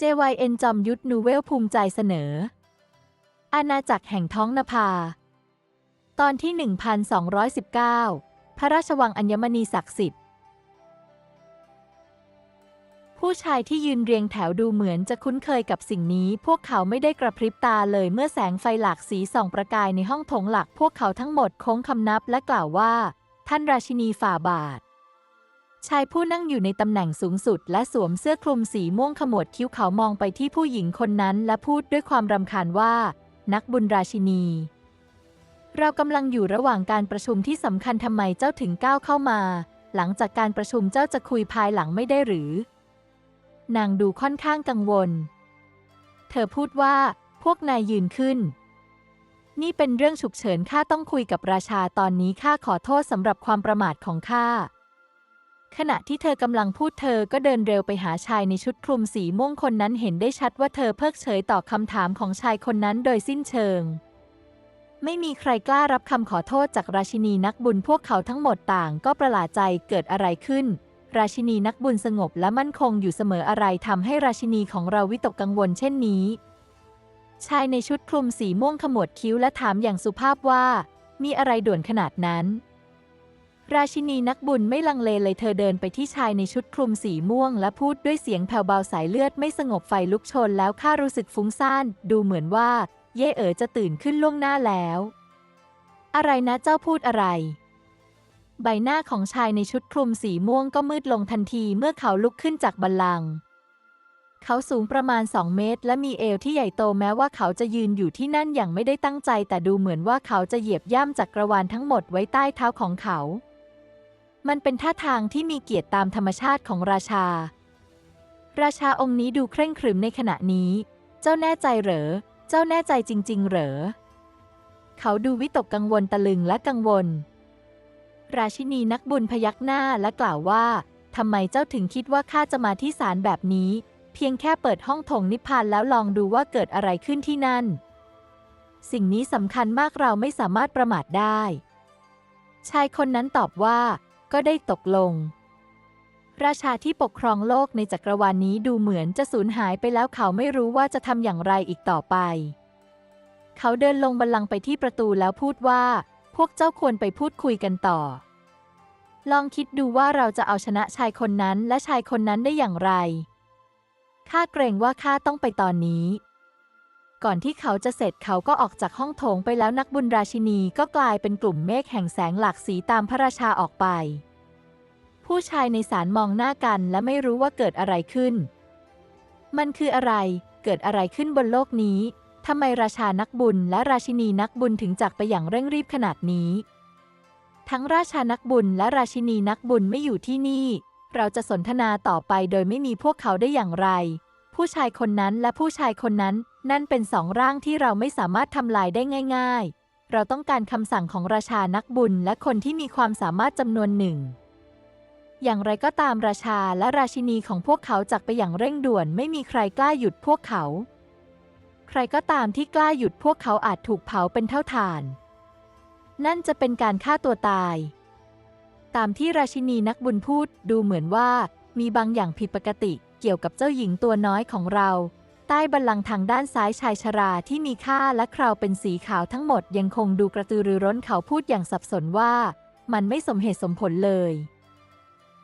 JYN จอมยุทธนูเวลภูมิใจเสนอ อาณาจักรแห่งท้องนภา ตอนที่ 1219 พระราชวังอัญมณีศักดิ์สิทธิ์ ผู้ชายที่ยืนเรียงแถวดูเหมือนจะคุ้นเคยกับสิ่งนี้ พวกเขาไม่ได้กระพริบตาเลยเมื่อแสงไฟหลากสีส่องประกายในห้องโถงหลัก พวกเขาทั้งหมดโค้งคำนับและกล่าวว่า ท่านราชินีฝ่าบาท ชายผู้นั่งอยู่ในตำแหน่งสูงสุด และสวมเสื้อคลุมสีม่วงขมวดคิ้วเขามองไปที่ผู้หญิงคนนั้น และพูดด้วยความรำคาญว่า นักบุญราชินี เรากำลังอยู่ระหว่างการประชุมที่สำคัญทำไมเจ้าถึงก้าวเข้ามา หลังจากการประชุมเจ้าจะคุยภายหลังไม่ได้หรือ นางดูค่อนข้างกังวล เธอพูดว่า พวกนายยืนขึ้น นี่เป็นเรื่องฉุกเฉินข้าต้องคุยกับราชาตอนนี้ข้าขอโทษสำหรับความประมาทของข้า ขณะที่เธอกำลังพูดเธอก็เดินเร็วไปหาชายในชุดคลุมสีม่วงคนนั้นเห็นได้ชัดว่าเธอเพิกเฉยต่อคำถามของชายคนนั้นโดยสิ้นเชิง ไม่มีใครกล้ารับคำขอโทษจากราชินีนักบุญพวกเขาทั้งหมดต่างก็ประหลาดใจเกิดอะไรขึ้น ราชินีนักบุญสงบและมั่นคงอยู่เสมออะไรทำให้ราชินีของเราวิตกกังวลเช่นนี้ ชายในชุดคลุมสีม่วงขมวดคิ้วและถามอย่างสุภาพว่า มีอะไรด่วนขนาดนั้น ราชินีนักบุญไม่ลังเลเลยเธอเดินไปที่ชายในชุดคลุมสีม่วง และพูดด้วยเสียงแผ่วเบาสายเลือดไม่สงบไฟลุกชนแล้วข้ารู้สึกฟุ้งซ่าน ดูเหมือนว่า เย่เอ๋อจะตื่นขึ้นล่วงหน้าแล้ว อะไรนะเจ้าพูดอะไร ใบหน้าของชายในชุดคลุมสีม่วงก็มืดลงทันทีเมื่อเขาลุกขึ้นจากบัลลังก์เขาสูงประมาณ 2 เมตร และมีเอวที่ใหญ่โตแม้ว่าเขาจะยืนอยู่ที่นั่นอย่างไม่ได้ตั้งใจ แต่ดูเหมือนว่าเขาจะเหยียบย่ำจักรวาลทั้งหมดไว้ใต้เท้าของเขา มันเป็นท่าทางที่มีเกียรติตามธรรมชาติของราชา ราชาองค์นี้ดูเคร่งขรึมในขณะนี้ เจ้าแน่ใจเหรอ เจ้าแน่ใจจริง ๆ เหรอ เขาดูวิตกกังวลตะลึงและกังวล ราชินีนักบุญพยักหน้าและกล่าวว่าทำไมเจ้าถึงคิดว่าข้าจะมาที่ศาลแบบนี้ เพียงแค่เปิดห้องโถงนิพพานแล้วลองดูว่าเกิดอะไรขึ้นที่นั่น สิ่งนี้สำคัญมากเราไม่สามารถประมาทได้ ชายคนนั้นตอบว่า ก็ได้ตกลง ราชาที่ปกครองโลกในจักรวาลนนี้ดูเหมือนจะสูญหายไปแล้วเขาไม่รู้ว่าจะทำอย่างไรอีกต่อไป เขาเดินลงบัลลังไปที่ประตูแล้วพูดว่า พวกเจ้าควรไปพูดคุยกันต่อ ลองคิดดูว่าเราจะเอาชนะชายคนนั้นและชายคนนั้นได้อย่างไรข้าเกรงว่าข้าต้องไปตอนนี้ ก่อนที่เขาจะเสร็จเขาก็ออกจากห้องโถงไปแล้วนักบุญราชินีก็กลายเป็นกลุ่มเมฆแห่งแสงหลากสีตามพระราชาออกไป ผู้ชายในศาลมองหน้ากันและไม่รู้ว่าเกิดอะไรขึ้น มันคืออะไร เกิดอะไรขึ้นบนโลกนี้ทำไมราชานักบุญและราชินีนักบุญถึงจากไปอย่างเร่งรีบขนาดนี้ ทั้งราชานักบุญและราชินีนักบุญไม่อยู่ที่นี่ เราจะสนทนาต่อไปโดยไม่มีพวกเขาได้อย่างไร ผู้ชายคนนั้นและผู้ชายคนนั้น นั่นเป็นสองร่างที่เราไม่สามารถทำลายได้ง่าย ๆ เราต้องการคำสั่งของราชานักบุญและคนที่มีความสามารถจำนวนหนึ่ง อย่างไรก็ตามราชาและราชินีของพวกเขาจากไปอย่างเร่งด่วนไม่มีใครกล้าหยุดพวกเขา ใครก็ตามที่กล้าหยุดพวกเขาอาจถูกเผาเป็นเท่าฐาน นั่นจะเป็นการฆ่าตัวตาย ตามที่ราชินีนักบุญพูดดูเหมือนว่ามีบางอย่างผิดปกติเกี่ยวกับเจ้าหญิงตัวน้อยของเรา ใต้บัลลังก์ทางด้านซ้ายชายชราที่มีค่าและคราวเป็นสีขาวทั้งหมดยังคงดูกระตือรือร้นเขาพูดอย่างสับสนว่า มันไม่สมเหตุสมผลเลย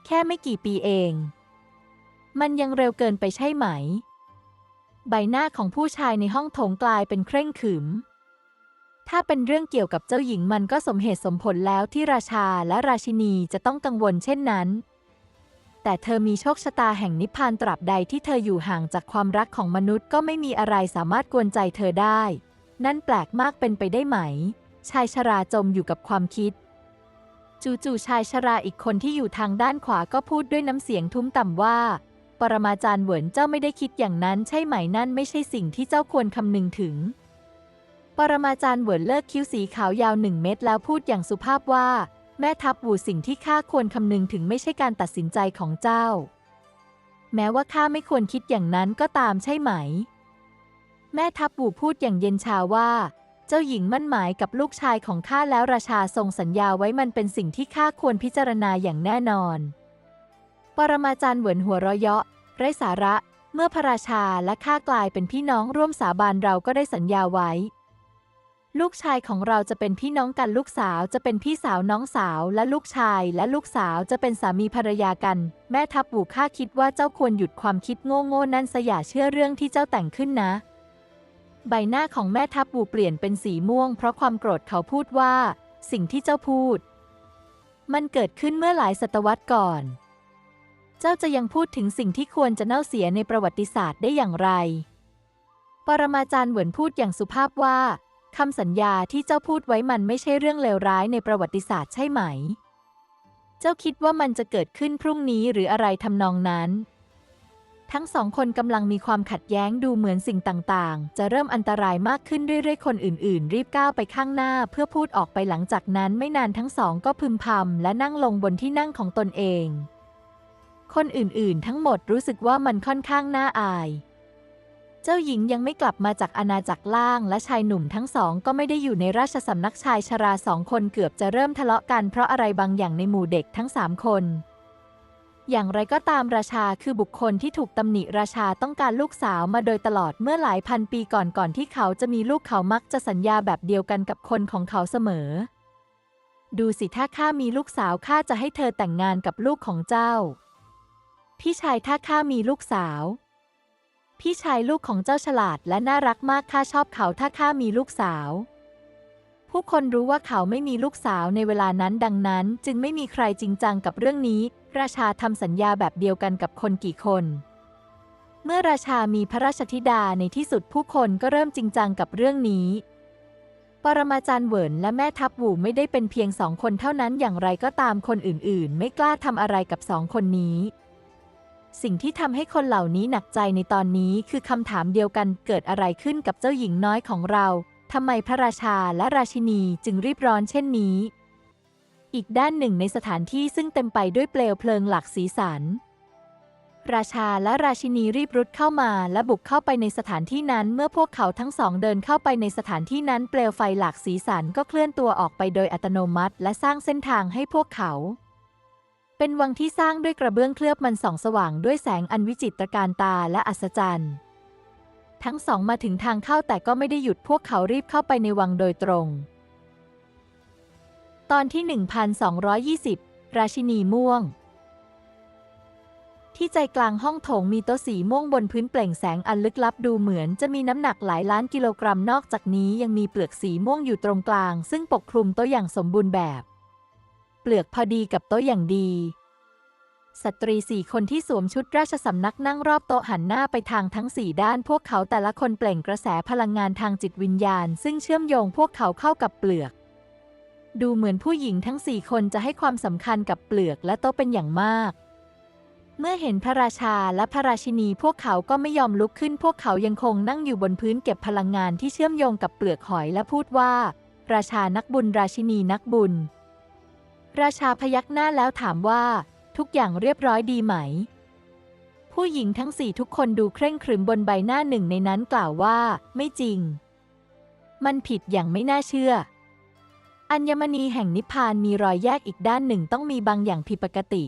แค่ไม่กี่ปีเอง มันยังเร็วเกินไปใช่ไหม ใบหน้าของผู้ชายในห้องโถงกลายเป็นเคร่งขรึม ถ้าเป็นเรื่องเกี่ยวกับเจ้าหญิงมันก็สมเหตุสมผลแล้วที่ราชาและราชินีจะต้องกังวลเช่นนั้น แต่เธอมีโชคชะตาแห่งนิพพานตราบใดที่เธออยู่ห่างจากความรักของมนุษย์ก็ไม่มีอะไรสามารถกวนใจเธอได้ นั่นแปลกมากเป็นไปได้ไหม ชายชราจมอยู่กับความคิด จู่ๆชายชราอีกคนที่อยู่ทางด้านขวาก็พูดด้วยน้ำเสียงทุ้มต่ำว่า ปรมาจารย์เหวินเจ้าไม่ได้คิดอย่างนั้นใช่ไหมนั่นไม่ใช่สิ่งที่เจ้าควรคำนึงถึง ปรมาจารย์เหวินเลิกคิ้วสีขาวยาวหนึ่งเม็ดแล้วพูดอย่างสุภาพว่า แม่ทัพบูสิ่งที่ข้าควรคำนึงถึงไม่ใช่การตัดสินใจของเจ้า แม้ว่าข้าไม่ควรคิดอย่างนั้นก็ตามใช่ไหม แม่ทัพบูพูดอย่างเย็นชาว่า เจ้าหญิงมั่นหมายกับลูกชายของข้าแล้วราชาทรงสัญญาไว้มันเป็นสิ่งที่ข้าควรพิจารณาอย่างแน่นอน ปรมาจารย์เหวินหัวเราะเยาะไร้สาระ เมื่อพระราชาและข้ากลายเป็นพี่น้องร่วมสาบานเราก็ได้สัญญาไว้ ลูกชายของเราจะเป็นพี่น้องกันลูกสาวจะเป็นพี่สาวน้องสาว และลูกชายและลูกสาวจะเป็นสามีภรรยากัน แม่ทัพบูข้าคิดว่าเจ้าควรหยุดความคิดโง่ๆนั่นสอย่าเชื่อเรื่องที่เจ้าแต่งขึ้นนะ ใบหน้าของแม่ทัพบูเปลี่ยนเป็นสีม่วง เพราะความโกรธเขาพูดว่า สิ่งที่เจ้าพูด มันเกิดขึ้นเมื่อหลายศตวรรษก่อน เจ้าจะยังพูดถึงสิ่งที่ควรจะเน่าเสียในประวัติศาสตร์ได้อย่างไร ปรมาจารย์เหวินพูดอย่างสุภาพว่า คำสัญญาที่เจ้าพูดไว้มันไม่ใช่เรื่องเลวร้ายในประวัติศาสตร์ใช่ไหม เจ้าคิดว่ามันจะเกิดขึ้นพรุ่งนี้หรืออะไรทำนองนั้น ทั้งสองคนกำลังมีความขัดแย้งดูเหมือนสิ่งต่างๆ จะเริ่มอันตรายมากขึ้นเรื่อยๆ คนอื่นๆ รีบก้าวไปข้างหน้าเพื่อพูดออกไปหลังจากนั้นไม่นานทั้งสองก็พึมพำและนั่งลงบนที่นั่งของตนเอง คนอื่นๆ ทั้งหมดรู้สึกว่ามันค่อนข้างน่าอาย เจ้าหญิงยังไม่กลับมาจากอาณาจักรล่างและชายหนุ่มทั้งสองก็ไม่ได้อยู่ในราชสำนักชายชราสองคนเกือบจะเริ่มทะเลาะกันเพราะอะไรบางอย่างในหมู่เด็กทั้งสามคน อย่างไรก็ตามราชาคือบุคคลที่ถูกตำหนิราชาต้องการลูกสาวมาโดยตลอดเมื่อหลายพันปีก่อนก่อนที่เขาจะมีลูกเขามักจะสัญญาแบบเดียวกันกับคนของเขาเสมอ ดูสิถ้าข้ามีลูกสาวข้าจะให้เธอแต่งงานกับลูกของเจ้า พี่ชายถ้าข้ามีลูกสาว พี่ชายลูกของเจ้าฉลาดและน่ารักมากข้าชอบเขาถ้าข้ามีลูกสาว ผู้คนรู้ว่าเขาไม่มีลูกสาวในเวลานั้นดังนั้น จึงไม่มีใครจริงจังกับเรื่องนี้ ราชาทำสัญญาแบบเดียวกันกับคนกี่คน เมื่อราชามีพระราชธิดาในที่สุดผู้คนก็เริ่มจริงจังกับเรื่องนี้ ปรมาจารย์เหวินและแม่ทัพหวูไม่ได้เป็นเพียงสองคนเท่านั้นอย่างไรก็ตามคนอื่นๆ ไม่กล้าทำอะไรกับสองคนนี้ สิ่งที่ทำให้คนเหล่านี้หนักใจในตอนนี้คือคำถามเดียวกันเกิดอะไรขึ้นกับเจ้าหญิงน้อยของเราทำไมพระราชาและราชินีจึงรีบร้อนเช่นนี้ อีกด้านหนึ่งในสถานที่ซึ่งเต็มไปด้วยเปลวเพลิงหลากสีสัน ราชาและราชินีรีบรุดเข้ามาและบุกเข้าไปในสถานที่นั้นเมื่อพวกเขาทั้งสองเดินเข้าไปในสถานที่นั้นเปลวไฟหลากสีสันก็เคลื่อนตัวออกไปโดยอัตโนมัติ และสร้างเส้นทางให้พวกเขา เป็นวังที่สร้างด้วยกระเบื้องเคลือบมันส่องสว่างด้วยแสงอันวิจิตรการตาและอัศจรรย์ ทั้งสองมาถึงทางเข้าแต่ก็ไม่ได้หยุดพวกเขารีบเข้าไปในวังโดยตรง ตอนที่ 1220 ราชินีม่วง ที่ใจกลางห้องโถงมีโต๊ะสีม่วงบนพื้นเปล่งแสงอันลึกลับดูเหมือนจะมีน้ำหนักหลายล้านกิโลกรัมนอกจากนี้ยังมีเปลือกสีม่วงอยู่ตรงกลาง ซึ่งปกคลุมโต๊ะอย่างสมบูรณ์แบบ เปลือกพอดีกับโต๊ะอย่างดี สตรีสี่คนที่สวมชุดราชสำนักนั่งรอบโต๊ะหันหน้าไปทางทั้งสี่ด้าน พวกเขาแต่ละคนเปล่งกระแสพลังงานทางจิตวิญญาณ ซึ่งเชื่อมโยงพวกเขาเข้ากับเปลือก ดูเหมือนผู้หญิงทั้งสี่คนจะให้ความสำคัญกับเปลือกและโต๊ะเป็นอย่างมากเมื่อเห็นพระราชาและพระราชินีพวกเขาก็ไม่ยอมลุกขึ้น พวกเขายังคงนั่งอยู่บนพื้นเก็บพลังงานที่เชื่อมโยงกับเปลือกหอยและพูดว่า ราชานักบุญราชินีนักบุญ ราชาพยักหน้าแล้วถามว่า ทุกอย่างเรียบร้อยดีไหม ผู้หญิงทั้งสี่ทุกคนดูเคร่งครึมบนใบหน้าหนึ่งในนั้นกล่าวว่า ไม่จริง มันผิดอย่างไม่น่าเชื่อ อัญมณีแห่งนิพพานมีรอยแยกอีกด้านหนึ่งต้องมีบางอย่างผิดปกติ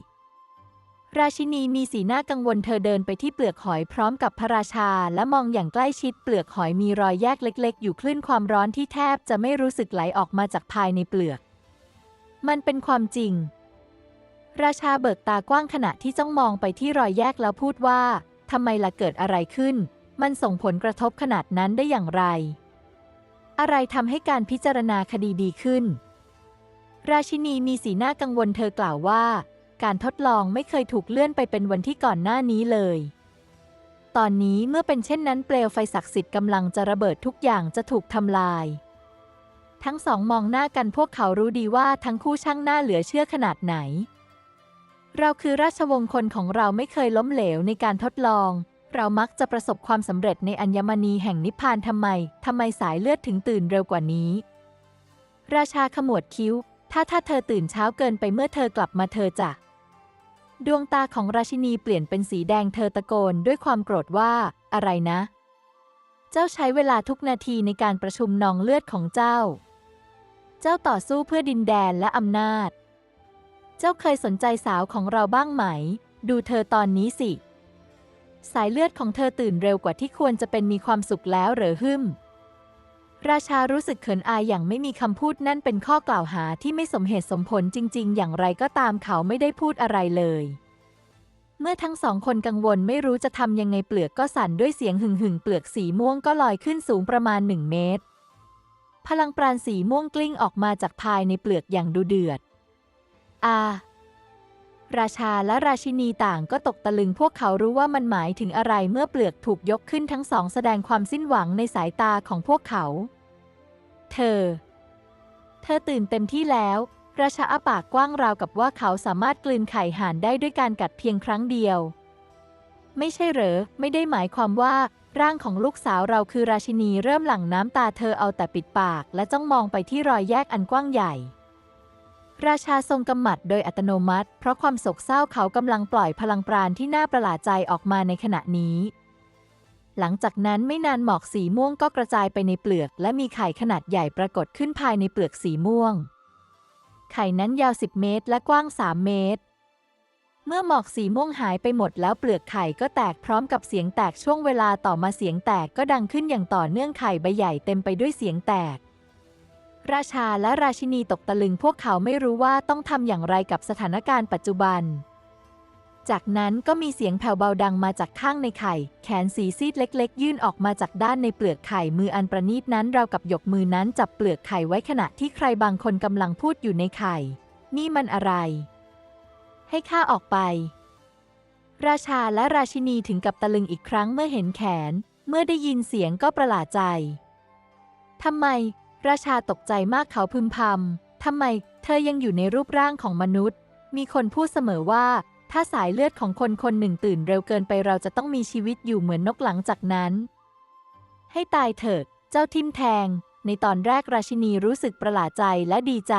ราชินีมีสีหน้ากังวลเธอเดินไปที่เปลือกหอยพร้อมกับพระราชาและมองอย่างใกล้ชิดเปลือกหอยมีรอยแยกเล็ก ๆ อยู่คลื่นความร้อนที่แทบจะไม่รู้สึกไหลออกมาจากภายในเปลือก มันเป็นความจริง ราชาเบิกตากว้างขณะที่จ้องมองไปที่รอยแยกแล้วพูดว่าทำไมล่ะเกิดอะไรขึ้น มันส่งผลกระทบขนาดนั้นได้อย่างไร อะไรทำให้การพิจารณาคดีดีขึ้น ราชินีมีสีหน้ากังวลเธอกล่าวว่า การทดลองไม่เคยถูกเลื่อนไปเป็นวันที่ก่อนหน้านี้เลยตอนนี้เมื่อเป็นเช่นนั้นเปลวไฟศักดิ์สิทธิ์กำลังจะระเบิดทุกอย่างจะถูกทำลาย ทั้งสองมองหน้ากันพวกเขารู้ดีว่าทั้งคู่ช่างหน้าเหลือเชื่อขนาดไหน เราคือราชวงศ์คนของเราไม่เคยล้มเหลวในการทดลอง เรามักจะประสบความสำเร็จในอัญมณีแห่งนิพพานทำไมทำไมสายเลือดถึงตื่นเร็วกว่านี้ ราชาขมวดคิ้ว ถ้าถ้าเธอตื่นเช้าเกินไปเมื่อเธอกลับมาเธอจะดวงตาของราชินีเปลี่ยนเป็นสีแดงเธอตะโกนด้วยความโกรธว่า อะไรนะ เจ้าใช้เวลาทุกนาทีในการประชุมนองเลือดของเจ้า เจ้าต่อสู้เพื่อดินแดนและอำนาจ เจ้าเคยสนใจสาวของเราบ้างไหม ดูเธอตอนนี้สิ สายเลือดของเธอตื่นเร็วกว่าที่ควรจะเป็นมีความสุขแล้วเหรอหึมราชารู้สึกเขินอายอย่างไม่มีคำพูดนั่นเป็นข้อกล่าวหาที่ไม่สมเหตุสมผลจริง ๆ อย่างไรก็ตามเขาไม่ได้พูดอะไรเลย เมื่อทั้งสองคนกังวลไม่รู้จะทำยังไงเปลือกก็สั่นด้วยเสียงหึ่งหึ่งๆเปลือกสีม่วงก็ลอยขึ้นสูงประมาณหนึ่งเมตร พลังปราณสีม่วงกลิ้งออกมาจากภายในเปลือกอย่างดูเดือด อา ราชาและราชินีต่างก็ตกตะลึงพวกเขารู้ว่ามันหมายถึงอะไรเมื่อเปลือกถูกยกขึ้นทั้งสองแสดงความสิ้นหวังในสายตาของพวกเขา เธอ เธอตื่นเต็มที่แล้ว ราชาอาปากกว้างราวกับว่าเขาสามารถกลืนไข่ห่านได้ด้วยการกัดเพียงครั้งเดียว ไม่ใช่เหรอ ไม่ได้หมายความว่า ร่างของลูกสาวเราคือราชินีเริ่มหลั่งน้ำตาเธอเอาแต่ปิดปาก และจ้องมองไปที่รอยแยกอันกว้างใหญ่ ราชาทรงกำหมัดโดยอัตโนมัติ เพราะความโศกเศร้าเขากำลังปล่อยพลังปราณที่น่าประหลาดใจออกมาในขณะนี้ หลังจากนั้นไม่นานหมอกสีม่วงก็กระจายไปในเปลือก และมีไข่ขนาดใหญ่ปรากฏขึ้นภายในเปลือกสีม่วง ไข่นั้นยาว 10 เมตร และกว้าง 3 เมตร เมื่อหมอกสีม่วงหายไปหมดแล้วเปลือกไข่ก็แตกพร้อมกับเสียงแตกช่วงเวลาต่อมาเสียงแตกก็ดังขึ้นอย่างต่อเนื่องไข่ใบใหญ่เต็มไปด้วยเสียงแตก ราชาและราชินีตกตะลึงพวกเขาไม่รู้ว่าต้องทำอย่างไรกับสถานการณ์ปัจจุบัน จากนั้นก็มีเสียงแผ่วเบาดังมาจากข้างในไข่ แขนสีซีดเล็ก ๆ ยื่นออกมาจากด้านในเปลือกไข่มืออันประณีตนั้นราวกับหยกมือนั้นจับเปลือกไข่ไว้ขณะที่ใครบางคนกำลังพูดอยู่ในไข่ นี่มันอะไร ให้ข้าออกไป ราชาและราชินีถึงกับตะลึงอีกครั้งเมื่อเห็นแขน เมื่อได้ยินเสียงก็ประหลาดใจ ทำไม ราชาตกใจมากเขาพึมพำ ทำไม เธอยังอยู่ในรูปร่างของมนุษย์ มีคนพูดเสมอว่า ถ้าสายเลือดของคนคนหนึ่งตื่นเร็วเกินไปเราจะต้องมีชีวิตอยู่เหมือนนกหลังจากนั้น ให้ตายเถิด เจ้าทิมแทง ในตอนแรกราชินีรู้สึกประหลาดใจและดีใจ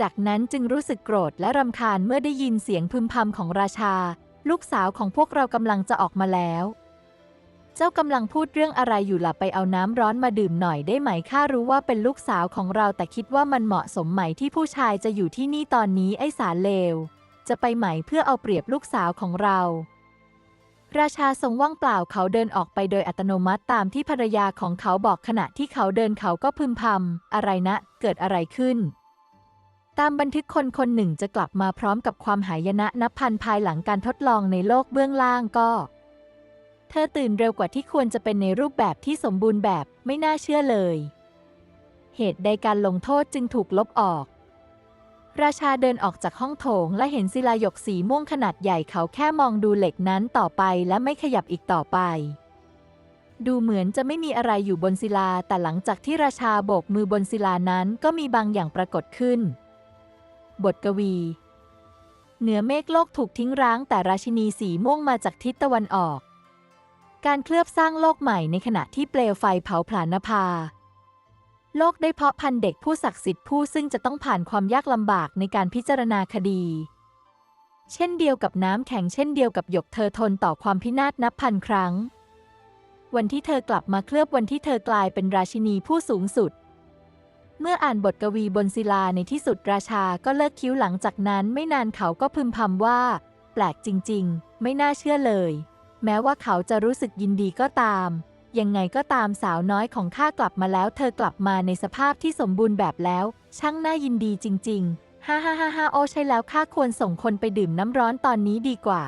จากนั้นจึงรู้สึกโกรธและรำคาญเมื่อได้ยินเสียงพึมพำของราชา ลูกสาวของพวกเรากำลังจะออกมาแล้ว เจ้ากำลังพูดเรื่องอะไรอยู่ล่ะไปเอาน้ำร้อนมาดื่มหน่อยได้ไหมข้ารู้ว่าเป็นลูกสาวของเราแต่คิดว่ามันเหมาะสมไหมที่ผู้ชายจะอยู่ที่นี่ตอนนี้ไอ้สารเลว จะไปไหมเพื่อเอาเปรียบลูกสาวของเราราชาทรงว่างเปล่าเขาเดินออกไปโดยอัตโนมัติตามที่ภรรยาของเขาบอกขณะที่เขาเดินเขาก็พึมพำอะไรนะ เกิดอะไรขึ้น ตามบันทึกคนคนหนึ่งจะกลับมาพร้อมกับความหายนะนับพันภายหลังการทดลองในโลกเบื้องล่างก็ เธอตื่นเร็วกว่าที่ควรจะเป็นในรูปแบบที่สมบูรณ์แบบไม่น่าเชื่อเลย เหตุใดการลงโทษจึงถูกลบออก ราชาเดินออกจากห้องโถงและเห็นศิลาหยกสีม่วงขนาดใหญ่เขาแค่มองดูเหล็กนั้นต่อไปและไม่ขยับอีกต่อไปดูเหมือนจะไม่มีอะไรอยู่บนศิลา แต่หลังจากที่ราชาโบกมือบนศิลานั้นก็มีบางอย่างปรากฏขึ้น บทกวี เหนือเมฆโลกถูกทิ้งร้างแต่ราชินีสีม่วงมาจากทิศตะวันออก การเคลือบสร้างโลกใหม่ในขณะที่เปลวไฟเผาผลาญนภา โลกได้เพาะพันธุ์เด็กผู้ศักดิ์สิทธิ์ผู้ซึ่งจะต้องผ่านความยากลำบากในการพิจารณาคดี เช่นเดียวกับน้ำแข็งเช่นเดียวกับหยกเธอทนต่อความพินาศนับพันครั้ง วันที่เธอกลับมาเคลือบวันที่เธอกลายเป็นราชินีผู้สูงสุด เมื่ออ่านบทกวีบนศิลาในที่สุดราชาก็เลิกคิ้วหลังจากนั้นไม่นานเขาก็พึมพำว่า แปลกจริง ๆ ไม่น่าเชื่อเลย แม้ว่าเขาจะรู้สึกยินดีก็ตาม ยังไงก็ตามสาวน้อยของข้ากลับมาแล้ว เธอกลับมาในสภาพที่สมบูรณ์แบบแล้ว ช่างน่ายินดีจริง ๆฮ่าฮ่าฮ่าฮ่าโอใช่แล้วข้าควรส่งคนไปดื่มน้ำร้อนตอนนี้ดีกว่า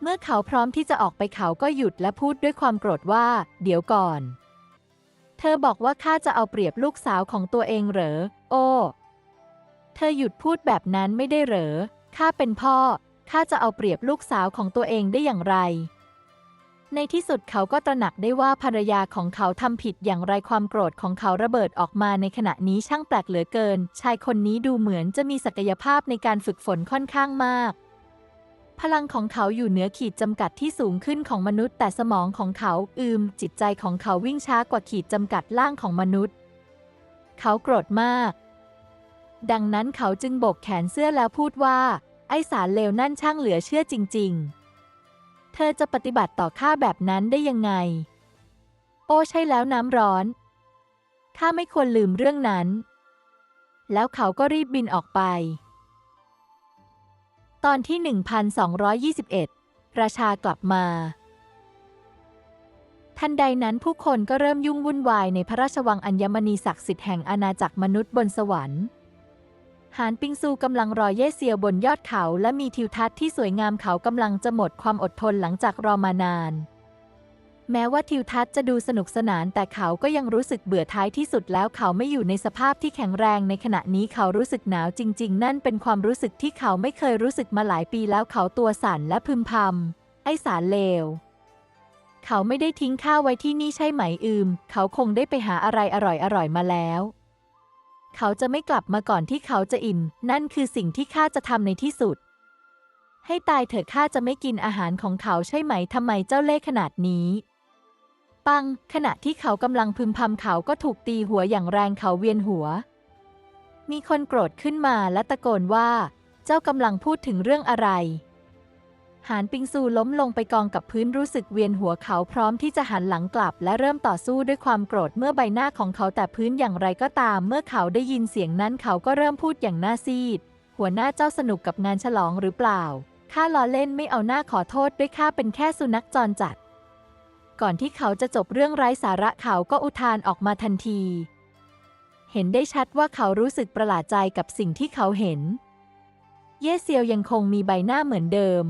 เมื่อเขาพร้อมที่จะออกไปเขาก็หยุดและพูดด้วยความโกรธว่า เดี๋ยวก่อน เธอบอกว่าข้าจะเอาเปรียบลูกสาวของตัวเองเหรอ โอ้ เธอหยุดพูดแบบนั้นไม่ได้เหรอ ข้าเป็นพ่อ ข้าจะเอาเปรียบลูกสาวของตัวเองได้อย่างไร ในที่สุดเขาก็ตระหนักได้ว่าภรรยาของเขาทำผิดอย่างไรความโกรธของเขาระเบิดออกมาในขณะนี้ช่างแปลกเหลือเกิน ชายคนนี้ดูเหมือนจะมีศักยภาพในการฝึกฝนค่อนข้างมาก พลังของเขาอยู่เหนือขีดจำกัดที่สูงขึ้นของมนุษย์ แต่สมองของเขาอืม จิตใจของเขาวิ่งช้ากว่าขีดจำกัดล่างของมนุษย์ เขาโกรธมาก ดังนั้นเขาจึงโบกแขนเสื้อแล้วพูดว่า ไอสารเลวนั่นช่างเหลือเชื่อจริง ๆ เธอจะปฏิบัติต่อข้าแบบนั้นได้ยังไง โอ้ใช่แล้วน้ำร้อนข้าไม่ควรลืมเรื่องนั้น แล้วเขาก็รีบบินออกไป ตอนที่ 1221 ราชากลับมา ทันใดนั้นผู้คนก็เริ่มยุ่งวุ่นวายในพระราชวังอัญมณีศักดิ์สิทธิ์แห่งอาณาจักรมนุษย์บนสวรรค์หานปิงซูกำลังรอเย่เซียวบนยอดเขา และมีทิวทัศน์ที่สวยงามเขากำลังจะหมดความอดทนหลังจากรอมานาน แม้ว่าทิวทัศน์จะดูสนุกสนานแต่เขาก็ยังรู้สึกเบื่อท้ายที่สุดแล้วเขาไม่อยู่ในสภาพที่แข็งแรงในขณะนี้เขารู้สึกหนาวจริง ๆ นั่นเป็นความรู้สึกที่เขาไม่เคยรู้สึกมาหลายปีแล้วเขาตัวสั่นและพึมพำไอ้สารเลว เขาไม่ได้ทิ้งข้าวไว้ที่นี่ใช่ไหมอืม เขาคงได้ไปหาอะไรอร่อยๆมาแล้ว เขาจะไม่กลับมาก่อนที่เขาจะอิ่ม นั่นคือสิ่งที่ข้าจะทำในที่สุด ให้ตายเถอะข้าจะไม่กินอาหารของเขาใช่ไหมทำไมเจ้าเล่ห์ขนาดนี้ ปัง ขณะที่เขากำลังพึมพำเขาก็ถูกตีหัวอย่างแรงเขาเวียนหัว มีคนโกรธขึ้นมาและตะโกนว่า เจ้ากำลังพูดถึงเรื่องอะไร หานปิงซูล้มลงไปกองกับพื้นรู้สึกเวียนหัวเขาพร้อมที่จะหันหลังกลับ และเริ่มต่อสู้ด้วยความโกรธเมื่อใบหน้าของเขาแต่พื้นอย่างไรก็ตาม เมื่อเขาได้ยินเสียงนั้นเขาก็เริ่มพูดอย่างหน้าซีด หัวหน้าเจ้าสนุกกับงานฉลองหรือเปล่าข้าล้อเล่นไม่เอาหน้าขอโทษด้วยข้าเป็นแค่สุนัขจรจัด ก่อนที่เขาจะจบเรื่องไร้สาระเขาก็อุทานออกมาทันที เห็นได้ชัดว่าเขารู้สึกประหลาดใจกับสิ่งที่เขาเห็น เย่เซียวยังคงมีใบหน้าเหมือนเดิม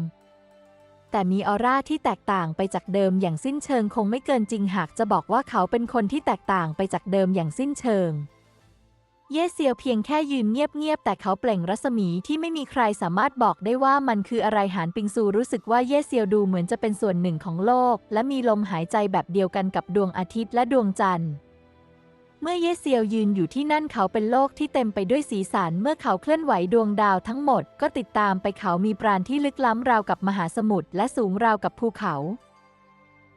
แต่มีออร่าที่แตกต่างไปจากเดิมอย่างสิ้นเชิงคงไม่เกินจริงหากจะบอกว่าเขาเป็นคนที่แตกต่างไปจากเดิมอย่างสิ้นเชิง เย่เซียวเพียงแค่ยืนเงียบๆ แต่เขาเปล่งรัศมีที่ไม่มีใครสามารถบอกได้ว่ามันคืออะไรหานปิงซูรู้สึกว่าเย่เซียวดูเหมือนจะเป็นส่วนหนึ่งของโลก และมีลมหายใจแบบเดียวกันกับดวงอาทิตย์และดวงจันทร์ เมื่อเย่เซียวยืนอยู่ที่นั่นเขาเป็นโลกที่เต็มไปด้วยสีสันเมื่อเขาเคลื่อนไหวดวงดาวทั้งหมด ก็ติดตามไปเขามีปราณที่ลึกล้ำราวกับมหาสมุทรและสูงราวกับภูเขา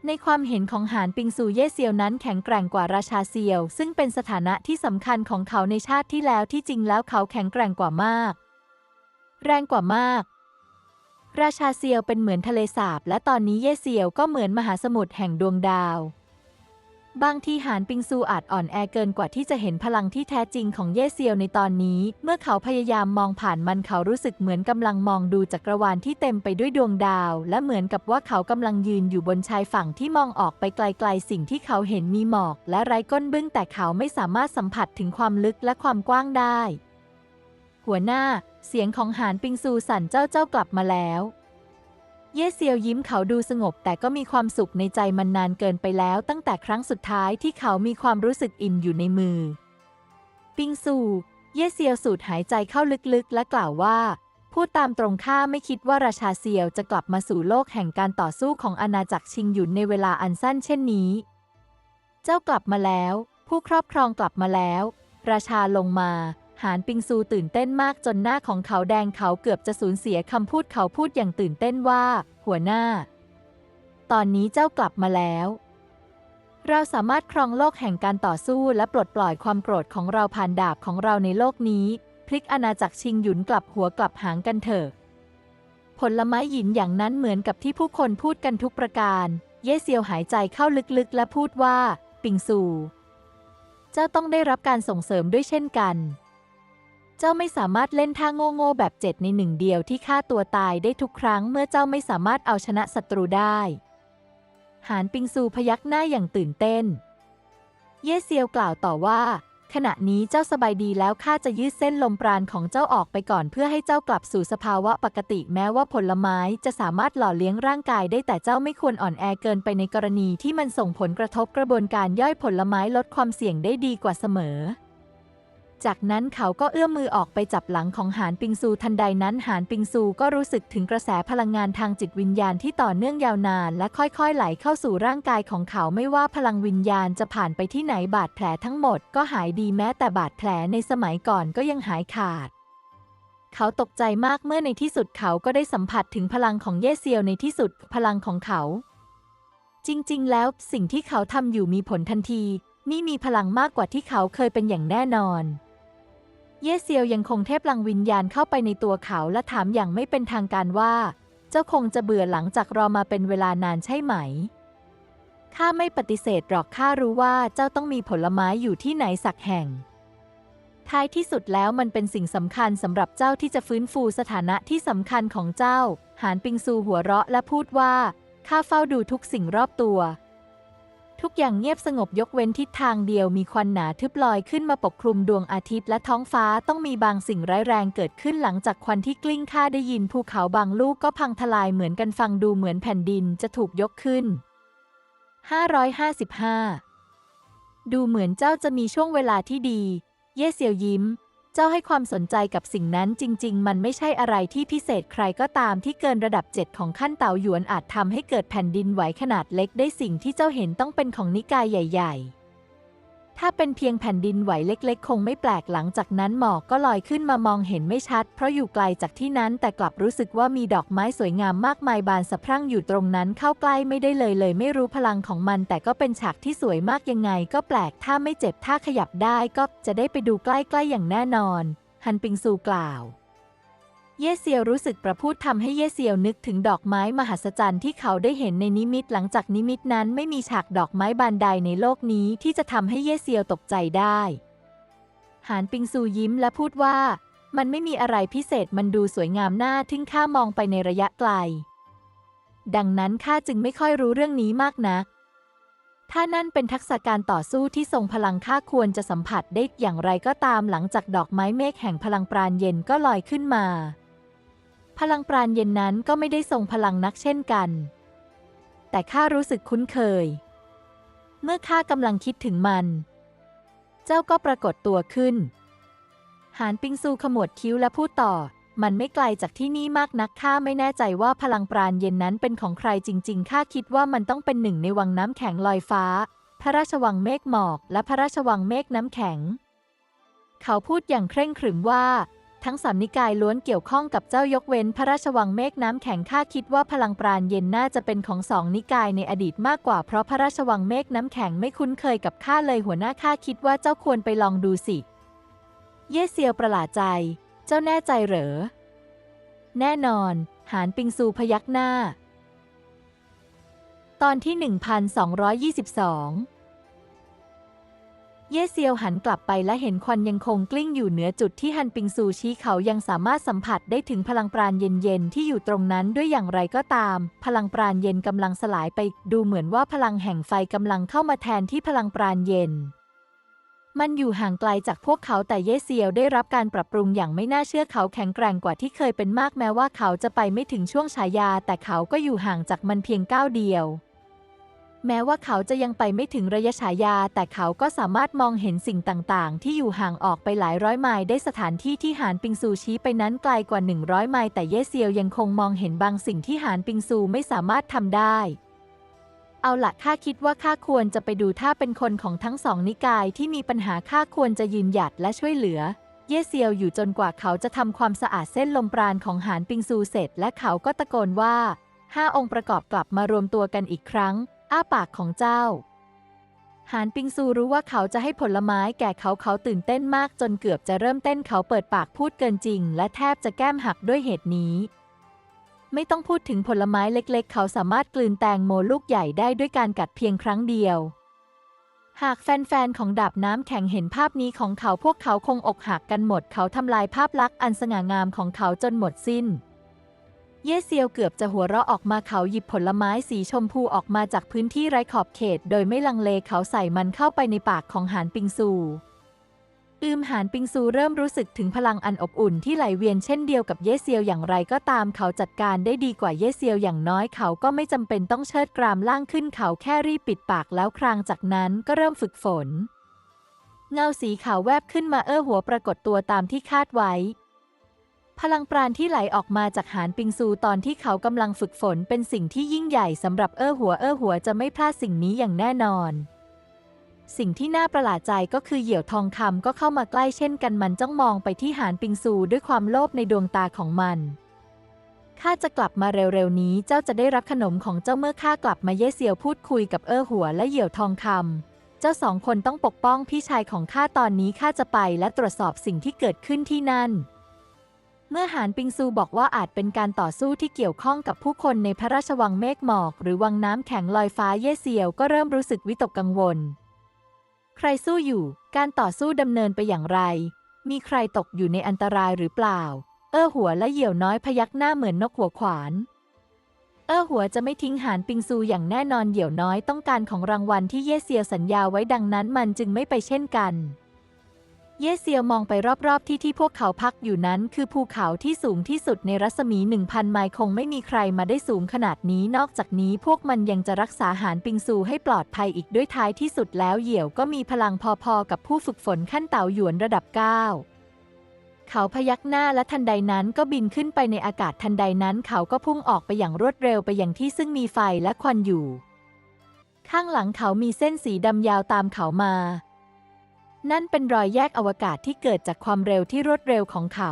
ในความเห็นของหานปิงซูเย่เซียวนั้นแข็งแกร่งกว่าราชาเซียว ซึ่งเป็นสถานะที่สำคัญของเขาในชาติที่แล้วที่จริงแล้วเขาแข็งแกร่งกว่ามาก แรงกว่ามาก ราชาเซียวเป็นเหมือนทะเลสาบ และตอนนี้เย่เซียวก็เหมือนมหาสมุทรแห่งดวงดาว บางทีหานปิงซูอาจอ่อนแอเกินกว่าที่จะเห็นพลังที่แท้จริงของเย่เซียวในตอนนี้ เมื่อเขาพยายามมองผ่านมันเขารู้สึกเหมือนกำลังมองดูจักรวาลที่เต็มไปด้วยดวงดาว และเหมือนกับว่าเขากำลังยืนอยู่บนชายฝั่งที่มองออกไปไกลๆ สิ่งที่เขาเห็นมีหมอก และไร้ก้นบึ้งแต่เขาไม่สามารถสัมผัสถึงความลึกและความกว้างได้ หัวหน้า เสียงของหานปิงซูสั่นเจ้าเจ้ากลับมาแล้ว เย่เซียวยิ้มเขาดูสงบ แต่ก็มีความสุขในใจมันนานเกินไปแล้วตั้งแต่ครั้งสุดท้ายที่เขามีความรู้สึกอิ่มอยู่ในมือ ปิงซูเย่เซียวสูดหายใจเข้าลึกๆ และกล่าวว่า พูดตามตรงข้าไม่คิดว่าราชาเซียวจะกลับมาสู่โลกแห่งการต่อสู้ของอาณาจักรชิงหยุนในเวลาอันสั้นเช่นนี้ เจ้ากลับมาแล้ว ผู้ครอบครองกลับมาแล้ว ราชาลงมา หานปิงซูตื่นเต้นมากจนหน้าของเขาแดงเขาเกือบจะสูญเสียคำพูดเขาพูดอย่างตื่นเต้นว่า หัวหน้า ตอนนี้เจ้ากลับมาแล้ว เราสามารถครองโลกแห่งการต่อสู้และปลดปล่อยความโกรธของเราผ่านดาบของเราในโลกนี้ พลิกอาณาจักรชิงหยุนกลับหัวกลับหางกันเถอะ ผลไม้หยินอย่างนั้นเหมือนกับที่ผู้คนพูดกันทุกประการ เย่เซียวหายใจเข้าลึกๆ และพูดว่า ปิงซู เจ้าต้องได้รับการส่งเสริมด้วยเช่นกัน เจ้าไม่สามารถเล่นท่าโง่ๆแบบเจ็ดในหนึ่งเดียวที่ฆ่าตัวตายได้ทุกครั้งเมื่อเจ้าไม่สามารถเอาชนะศัตรูได้ หานปิงซูพยักหน้าอย่างตื่นเต้น เย่เซียวกล่าวต่อว่า ขณะนี้เจ้าสบายดีแล้วข้าจะยืดเส้นลมปราณของเจ้าออกไปก่อนเพื่อให้เจ้ากลับสู่สภาวะปกติแม้ว่าผลไม้จะสามารถหล่อเลี้ยงร่างกายได้แต่เจ้าไม่ควรอ่อนแอเกินไปในกรณีที่มันส่งผลกระทบกระบวนการย่อยผลไม้ลดความเสี่ยงได้ดีกว่าเสมอ จากนั้นเขาก็เอื้อมมือออกไปจับหลังของหานปิงซูทันใดนั้นหานปิงซูก็รู้สึกถึงกระแสพลังงานทางจิตวิญญาณที่ต่อเนื่องยาวนาน และค่อยๆ ไหลเข้าสู่ร่างกายของเขาไม่ว่าพลังวิญญาณจะผ่านไปที่ไหนบาดแผลทั้งหมด ก็หายดีแม้แต่บาดแผลในสมัยก่อนก็ยังหายขาด เขาตกใจมากเมื่อในที่สุดเขาก็ได้สัมผัสถึงพลังของเย่เซียวในที่สุดพลังของเขา จริงๆ แล้วสิ่งที่เขาทำอยู่มีผลทันที นี่มีพลังมากกว่าที่เขาเคยเป็นอย่างแน่นอน เย่เซียวยังคงเทพลังวิญญาณเข้าไปในตัวเขาและถามอย่างไม่เป็นทางการว่า เจ้าคงจะเบื่อหลังจากรอมาเป็นเวลานานใช่ไหม ข้าไม่ปฏิเสธหรอกข้ารู้ว่าเจ้าต้องมีผลไม้อยู่ที่ไหนสักแห่ง ท้ายที่สุดแล้วมันเป็นสิ่งสำคัญสำหรับเจ้าที่จะฟื้นฟูสถานะที่สำคัญของเจ้า หานปิงซูหัวเราะและพูดว่าข้าเฝ้าดูทุกสิ่งรอบตัว ทุกอย่างเงียบสงบยกเว้นทิศทางเดียวมีควันหนาทึบลอยขึ้นมาปกคลุมดวงอาทิตย์และท้องฟ้าต้องมีบางสิ่งร้ายแรงเกิดขึ้นหลังจากควันที่กลิ้งข้าได้ยินภูเขาบางลูกก็พังทลายเหมือนกันฟังดูเหมือนแผ่นดินจะถูกยกขึ้น 555 ดูเหมือนเจ้าจะมีช่วงเวลาที่ดี เย่เซียวยิ้ม เจ้าให้ความสนใจกับสิ่งนั้นจริง ๆ มันไม่ใช่อะไรที่พิเศษใครก็ตามที่เกินระดับเจ็ดของขั้นเต่าหยวนอาจทำให้เกิดแผ่นดินไหวขนาดเล็กได้สิ่งที่เจ้าเห็นต้องเป็นของนิกายใหญ่ ๆ ถ้าเป็นเพียงแผ่นดินไหวเล็ก ๆ คงไม่แปลกหลังจากนั้นหมอกก็ลอยขึ้นมามองเห็นไม่ชัด เพราะอยู่ไกลจากที่นั้นแต่กลับรู้สึกว่ามีดอกไม้สวยงามมากมายบานสะพรั่งอยู่ตรงนั้นเข้าใกล้ไม่ได้เลยเลย ไม่รู้พลังของมัน แต่ก็เป็นฉากที่สวยมากยังไง ก็แปลกถ้าไม่เจ็บถ้าขยับได้ก็จะได้ไปดูใกล้ๆอย่างแน่นอน ฮันปิงซูกล่าว เย่เซียวรู้สึกประพูดทำให้เย่เซียวนึกถึงดอกไม้มหัศจรรย์ที่เขาได้เห็นในนิมิตหลังจากนิมิตนั้นไม่มีฉากดอกไม้บานใดในโลกนี้ที่จะทำให้เย่เซียวตกใจได้ หานปิงซูยิ้มและพูดว่า มันไม่มีอะไรพิเศษมันดูสวยงามน่าทึ่งข้ามองไปในระยะไกล ดังนั้นข้าจึงไม่ค่อยรู้เรื่องนี้มากนัก ถ้านั่นเป็นทักษะการต่อสู้ที่ทรงพลังข้าควรจะสัมผัสได้อย่างไรก็ตามหลังจากดอกไม้เมฆแห่งพลังปราณเย็นก็ลอยขึ้นมา พลังปราณเย็นนั้นก็ไม่ได้ทรงพลังนักเช่นกัน แต่ข้ารู้สึกคุ้นเคย เมื่อข้ากำลังคิดถึงมัน เจ้าก็ปรากฏตัวขึ้น หานปิงซูขมวดคิ้วและพูดต่อ มันไม่ไกลจากที่นี่มากนักข้าไม่แน่ใจว่าพลังปราณเย็นนั้นเป็นของใครจริง ๆข้าคิดว่ามันต้องเป็นหนึ่งในวังน้ำแข็งลอยฟ้า พระราชวังเมฆหมอก และพระราชวังเมฆน้ำแข็ง เขาพูดอย่างเคร่งขรึมว่า ทั้งสามนิกายล้วนเกี่ยวข้องกับเจ้ายกเว้นพระราชวังเมฆน้ำแข็งข้าคิดว่าพลังปราณเย็นน่าจะเป็นของสองนิกายในอดีตมากกว่าเพราะพระราชวังเมฆน้ำแข็งไม่คุ้นเคยกับข้าเลยหัวหน้าข้าคิดว่าเจ้าควรไปลองดูสิ เย่เซียวประหลาดใจ เจ้าแน่ใจเหรอ แน่นอน หานปิงซูพยักหน้า ตอนที่ 1222 เย่เซียวหันกลับไปและเห็นควันยังคงกลิ้งอยู่เหนือจุดที่ฮันปิงซูชี้เขายังสามารถสัมผัสได้ถึงพลังปราณเย็นๆ ที่อยู่ตรงนั้นด้วยอย่างไรก็ตาม พลังปราณเย็นกำลังสลายไป ดูเหมือนว่าพลังแห่งไฟกำลังเข้ามาแทนที่พลังปราณเย็น มันอยู่ห่างไกลจากพวกเขาแต่เย่เซียวได้รับการปรับปรุงอย่างไม่น่าเชื่อเขาแข็งแกร่งกว่าที่เคยเป็นมากแม้ว่าเขาจะไปไม่ถึงช่วงฉายา แต่เขาก็อยู่ห่างจากมันเพียงก้าวเดียว แม้ว่าเขาจะยังไปไม่ถึงระยะฉายา แต่เขาก็สามารถมองเห็นสิ่งต่าง ๆ ที่อยู่ห่างออกไปหลายร้อยไมล์ได้สถานที่ที่หานปิงซูชี้ไปนั้นไกลกว่า 100 ไมล์แต่เย่เซียวยังคงมองเห็นบางสิ่งที่หานปิงซูไม่สามารถทำได้ เอาละข้าคิดว่าข้าควรจะไปดูถ้าเป็นคนของทั้งสองนิกายที่มีปัญหาข้าควรจะยืนหยัดและช่วยเหลือ เย่เซียวอยู่จนกว่าเขาจะทำความสะอาดเส้นลมปราณของหานปิงซูเสร็จ และเขาก็ตะโกนว่าห้าองค์ประกอบกลับมารวมตัวกันอีกครั้ง อ้าปากของเจ้า หานปิงซูรู้ว่าเขาจะให้ผลไม้แก่เขาเขาตื่นเต้นมากจนเกือบจะเริ่มเต้นเขาเปิดปากพูดเกินจริง และแทบจะแก้มหักด้วยเหตุนี้ ไม่ต้องพูดถึงผลไม้เล็กๆ เขาสามารถกลืนแตงโมลูกใหญ่ได้ด้วยการกัดเพียงครั้งเดียว หากแฟนๆของดาบน้ำแข็งเห็นภาพนี้ของเขาพวกเขาคงอกหักกันหมด เขาทำลายภาพลักษณ์อันสง่างามของเขาจนหมดสิ้น เย่เซียวเกือบจะหัวเราะออกมาเขาหยิบผลไม้สีชมพูออกมาจากพื้นที่ไร้ขอบเขต โดยไม่ลังเลเขาใส่มันเข้าไปในปากของหานปิงซู อืมหานปิงซูเริ่มรู้สึกถึงพลังอันอบอุ่นที่ไหลเวียนเช่นเดียวกับเย่เซียวอย่างไรก็ตามเขาจัดการได้ดีกว่าเย่เซียวอย่างน้อยเขาก็ไม่จำเป็นต้องเชิดกรามล่างขึ้นเขาแค่รีบปิดปากแล้วครางจากนั้นก็เริ่มฝึกฝน เงาสีขาวแวบขึ้นมาเอ้อหัวปรากฏตัวตามที่คาดไว้ พลังปราณที่ไหลออกมาจากหานปิงซูตอนที่เขากำลังฝึกฝนเป็นสิ่งที่ยิ่งใหญ่สำหรับเอ้อหัวเอ้อหัวจะไม่พลาดสิ่งนี้อย่างแน่นอน สิ่งที่น่าประหลาดใจก็คือเหยี่ยวทองคำก็เข้ามาใกล้เช่นกันมันจ้องมองไปที่หานปิงซูด้วยความโลภในดวงตาของมันข้าจะกลับมาเร็วๆนี้เจ้าจะได้รับขนมของเจ้าเมื่อข้ากลับมาเย่เซียวพูดคุยกับเอ้อหัวและเหยี่ยวทองคำเจ้าสองคนต้องปกป้องพี่ชายของข้าตอนนี้ข้าจะไปและตรวจสอบสิ่งที่เกิดขึ้นที่นั่น เมื่อหานปิงซูบอกว่าอาจเป็นการต่อสู้ที่เกี่ยวข้องกับผู้คนในพระราชวังเมฆหมอก หรือวังน้ำแข็งลอยฟ้าเย่เซียวก็เริ่มรู้สึกวิตกกังวล ใครสู้อยู่ การต่อสู้ดำเนินไปอย่างไร มีใครตกอยู่ในอันตรายหรือเปล่า เอ้อหัวและเหยี่ยวน้อยพยักหน้าเหมือนนกหัวขวาน เอ้อหัวจะไม่ทิ้งหานปิงซูอย่างแน่นอนเหยี่ยวน้อยต้องการของรางวัลที่เย่เซียวสัญญาไว้ดังนั้นมันจึงไม่ไปเช่นกัน เย่เซียวมองไปรอบๆที่ที่พวกเขาพักอยู่นั้น คือภูเขาที่สูงที่สุดในรัศมี 1,000 ไมล์คงไม่มีใครมาได้สูงขนาดนี้ นอกจากนี้พวกมันยังจะรักษาหานปิงซูให้ปลอดภัยอีกด้วยท้ายที่สุดแล้วเหยี่ยวก็มีพลังพอๆ กับผู้ฝึกฝนขั้นเต่าหยวนระดับ 9เขาพยักหน้าและทันใดนั้นก็บินขึ้นไปในอากาศทันใดนั้นเขาก็พุ่งออกไปอย่างรวดเร็วไปอย่างที่ซึ่งมีไฟและควันอยู่ ข้างหลังเขามีเส้นสีดำยาวตามเขามา นั่นเป็นรอยแยกอวกาศที่เกิดจากความเร็วที่รวดเร็วของเขา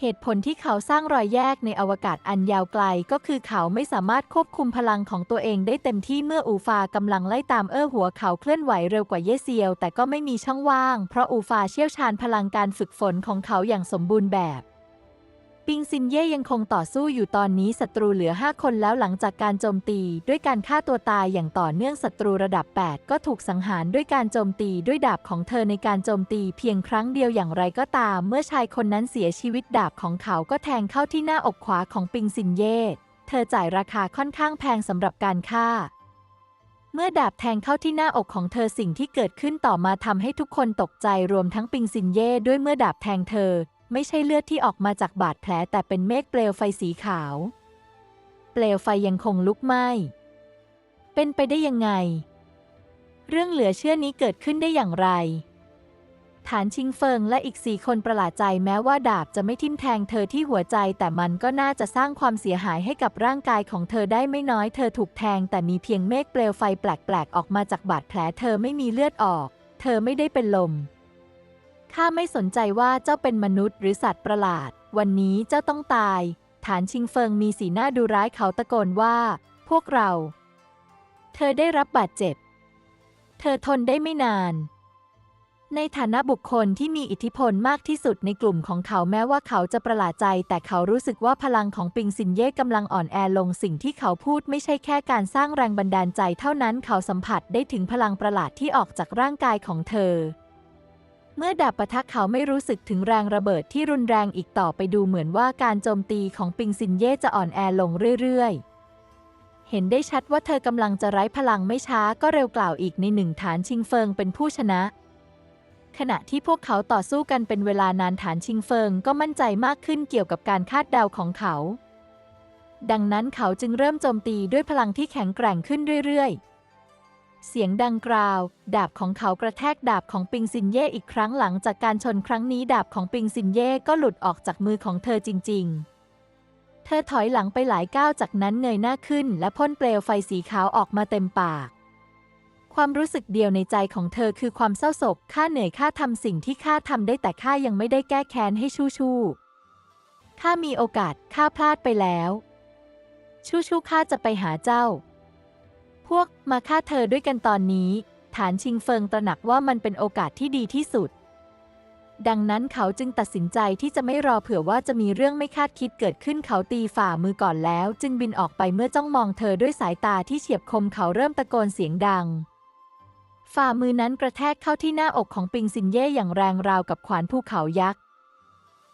เหตุผลที่เขาสร้างรอยแยกในอวกาศอันยาวไกลก็คือเขาไม่สามารถควบคุมพลังของตัวเองได้เต็มที่เมื่ออูฟากำลังไล่ตามเอ้อหัวเขาเคลื่อนไหวเร็วกว่าเยเซียว แต่ก็ไม่มีช่องว่าง เพราะอูฟาเชี่ยวชาญพลังการฝึกฝนของเขาอย่างสมบูรณ์แบบ ปิงซินเย่ยังคงต่อสู้อยู่ตอนนี้ศัตรูเหลือ 5 คนแล้วหลังจากการโจมตี ด้วยการฆ่าตัวตายอย่างต่อเนื่องศัตรูระดับ 8 ก็ถูกสังหารด้วยการโจมตีด้วยดาบของเธอในการโจมตีเพียงครั้งเดียวอย่างไรก็ตาม เมื่อชายคนนั้นเสียชีวิตดาบของเขาก็แทงเข้าที่หน้าอกขวาของปิงซินเย่เธอจ่ายราคาค่อนข้างแพงสำหรับการฆ่าเมื่อดาบแทงเข้าที่หน้าอกของเธอสิ่งที่เกิดขึ้นต่อมาทำให้ทุกคนตกใจรวมทั้งปิงซินเย่ด้วยเมื่อดาบแทงเธอ ไม่ใช่เลือดที่ออกมาจากบาดแผลแต่เป็นเมฆเปลวไฟสีขาว เปลวไฟยังคงลุกไหม้ เป็นไปได้ยังไง เรื่องเหลือเชื่อนี้เกิดขึ้นได้อย่างไร ฐานชิงเฟิงและอีกสี่คนประหลาดใจแม้ว่าดาบจะไม่ทิ่มแทงเธอที่หัวใจ แต่มันก็น่าจะสร้างความเสียหายให้กับร่างกายของเธอได้ไม่น้อย เธอถูกแทง แต่มีเพียงเมฆเปลวไฟแปลกๆออกมาจากบาดแผล เธอไม่มีเลือดออก เธอไม่ได้เป็นลม ข้าไม่สนใจว่าเจ้าเป็นมนุษย์หรือสัตว์ประหลาด วันนี้เจ้าต้องตาย ฐานชิงเฟิงมีสีหน้าดูร้ายเขาตะโกนว่า พวกเรา เธอได้รับบาดเจ็บ เธอทนได้ไม่นาน ในฐานะบุคคลที่มีอิทธิพลมากที่สุดในกลุ่มของเขาแม้ว่าเขาจะประหลาดใจ แต่เขารู้สึกว่าพลังของปิงซินเย่กำลังอ่อนแอลงสิ่งที่เขาพูดไม่ใช่แค่การสร้างแรงบันดาลใจเท่านั้นเขาสัมผัสได้ถึงพลังประหลาดที่ออกจากร่างกายของเธอ เมื่อดาบปะทะเขาไม่รู้สึกถึงแรงระเบิดที่รุนแรงอีกต่อไปดูเหมือนว่าการโจมตีของปิงซินเย่จะอ่อนแอลงเรื่อยๆ เห็นได้ชัดว่าเธอกำลังจะไร้พลังไม่ช้าก็เร็วกล่าวอีกในหนึ่งฐานชิงเฟิงเป็นผู้ชนะ ขณะที่พวกเขาต่อสู้กันเป็นเวลานานฐานชิงเฟิงก็มั่นใจมากขึ้นเกี่ยวกับการคาดเดาของเขา ดังนั้นเขาจึงเริ่มโจมตีด้วยพลังที่แข็งแกร่งขึ้นเรื่อยๆ เสียงดังกราว ดาบของเขากระแทกดาบของปิงซินเย่อีกครั้งหลังจากการชนครั้งนี้ดาบของปิงซินเย่ก็หลุดออกจากมือของเธอจริง ๆ เธอถอยหลังไปหลายก้าวจากนั้นเงยหน้าขึ้น และพ่นเปลวไฟสีขาวออกมาเต็มปาก ความรู้สึกเดียวในใจของเธอคือความเศร้าโศกข้าเหนื่อยข้าทำสิ่งที่ข้าทำได้แต่ข้ายังไม่ได้แก้แค้นให้ชู่ชู่ข้ามีโอกาสข้าพลาดไปแล้ว ชู่ชู่ข้าจะไปหาเจ้า พวกมาฆ่าเธอด้วยกันตอนนี้ ฐานชิงเฟิงตระหนักว่ามันเป็นโอกาสที่ดีที่สุด ดังนั้นเขาจึงตัดสินใจที่จะไม่รอเผื่อว่าจะมีเรื่องไม่คาดคิดเกิดขึ้นเขาตีฝ่ามือก่อนแล้ว จึงบินออกไปเมื่อจ้องมองเธอด้วยสายตาที่เฉียบคมเขาเริ่มตะโกนเสียงดัง ฝ่ามือนั้นกระแทกเข้าที่หน้าอกของปิงซินเย่อย่างแรงราวกับขวานภูเขายักษ์